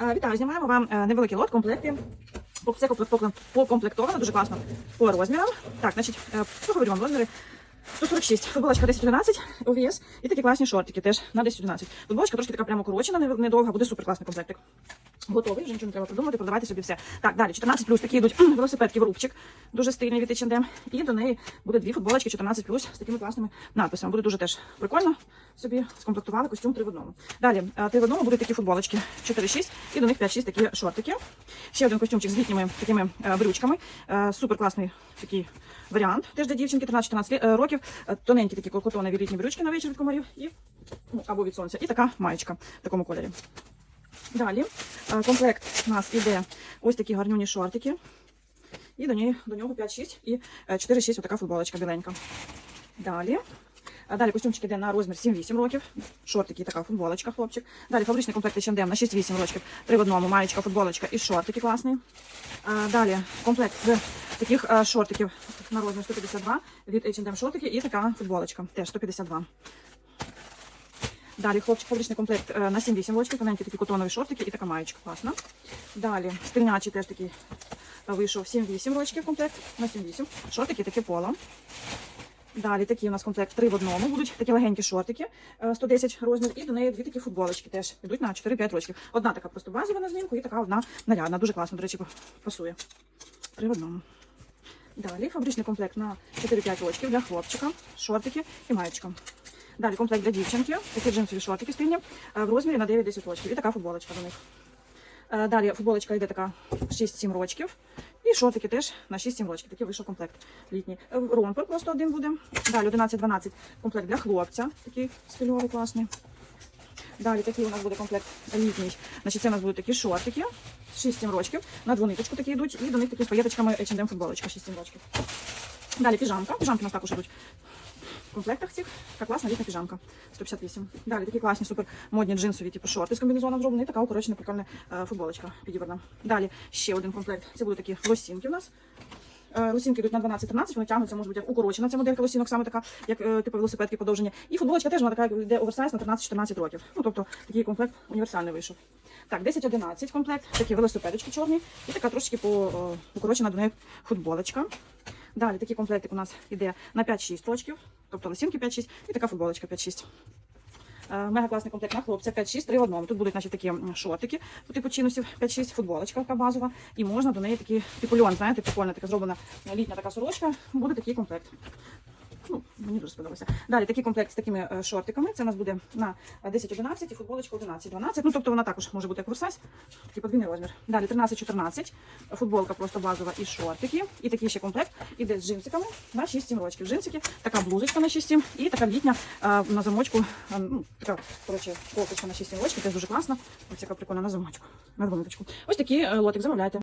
Е, Вітаю, знімаємо вам е, невеликий лот комплекти. Все покомплектовано, дуже класно по розмірам. Так, значить, е, поговорю вам розміри. 146, футболочка 10-11, ОВС і такі класні шортики теж на 10-11. Футболочка трошки така прямо корочена, недовга, буде супер класний комплектик. Готовий, вже нічого не треба придумати, продавайте собі все. Так, далі 14 плюс такі йдуть велосипедки в рубчик, дуже стильний від H&M. І до неї буде дві футболочки 14 плюс з такими класними надписами. Буде дуже теж прикольно. Собі скомплектували костюм 3 в одному. Далі, 3 в одному будуть такі футболочки 4-6 і до них 5-6 такі шортики. Ще один костюмчик з літніми такими е, брючками. Е, Супер класний такий варіант. Теж для дівчинки 13-14 е, років. Е, Тоненькі такі колкотонові літні брючки на вечір від комарів і ну, або від сонця. І така маєчка в такому кольорі. Далі е, комплект у нас іде ось такі гарнюні шортики. І до, неї, до нього 5-6 і е, 4-6 отака футболочка біленька. Далі. Далі костюмчик іде на розмір 7-8 років. Шортики, така футболочка, хлопчик. Далі фабричний комплект H&M на 6-8 років. Три в одному, маєчка, футболочка і шортики класний. Далі комплект з таких е, шортиків на розмір 152 від H&M шортики і така футболочка, теж 152. Далі хлопчик фабричний комплект е, на 7-8 років, тоненькі такі котонові шортики і така маєчка, класна. Далі стильнячий теж такий е, вийшов 7-8 років комплект на 7-8. Шортики таке поло. Далі такі у нас комплект 3 в одному. Будуть такі легенькі шортики, е, 110 розмір, і до неї дві такі футболочки теж йдуть на 4-5 років. Одна така просто базова на знімку, і така одна нарядна. Дуже класно, до речі, пасує. Три в одному. Далі фабричний комплект на 4-5 років для хлопчика, шортики і маєчка. Далі комплект для дівчинки, такі джинсові шортики стильні, е, в розмірі на 9-10 років. І така футболочка до них. Е, Далі футболочка йде така 6-7 рочків. І шортики теж на 6-7 рочків. Такий вийшов комплект літній. Е, Ромпер просто один буде. Далі 11-12 комплект для хлопця. Такий стильовий, класний. Далі такий у нас буде комплект літній. Значить, це у нас будуть такі шортики. 6-7 рочків. На двониточку такі йдуть. І до них такі з паєточками H&M футболочка 6-7 рочків. Далі піжамка. Піжамки у нас також йдуть комплектах цих. Така класна літня піжамка. 158. Далі такі класні, супер модні джинсові, типу шорти з комбінезоном зроблені. І така укорочена прикольна е, футболочка підібрана. Далі ще один комплект. Це будуть такі лосінки у нас. Е, Лосінки йдуть на 12-13, вони тягнуться, може бути як укорочена ця моделька лосінок, саме така, як е, типу велосипедки подовжені. І футболочка теж вона така йде оверсайз на 13-14 років. Ну, тобто такий комплект універсальний вийшов. Так, 10-11 комплект, такі велосипедочки чорні, і така трошечки по, е, укорочена до неї футболочка. Далі такий комплектик у нас йде на 5-6 рочків, тобто лисінки 5-6 і така футболочка 5-6. Е, Мега класний комплект на хлопця 5-6, 3 в одному. Тут будуть значить, такі шортики, по типу чинусів 5-6, футболочка така базова. І можна до неї такий типу льон, знаєте, прикольна така зроблена літня така сорочка. Буде такий комплект. Ну, мені дуже сподобався. Далі такий комплект з такими е, шортиками. Це у нас буде на 10-11 і футболочка 11-12. Ну, тобто вона також може бути як версайз, такий подвійний розмір. Далі 13-14, футболка просто базова і шортики. І такий ще комплект іде з джинсиками на 6-7 років. Джинсики, така блузочка на 6-7 і така літня е, на замочку. е, Ну, така, коротше, кофточка на 6-7 років, теж дуже класна. Ось яка прикольна на замочку, на двониточку. Ось такий лотик замовляйте.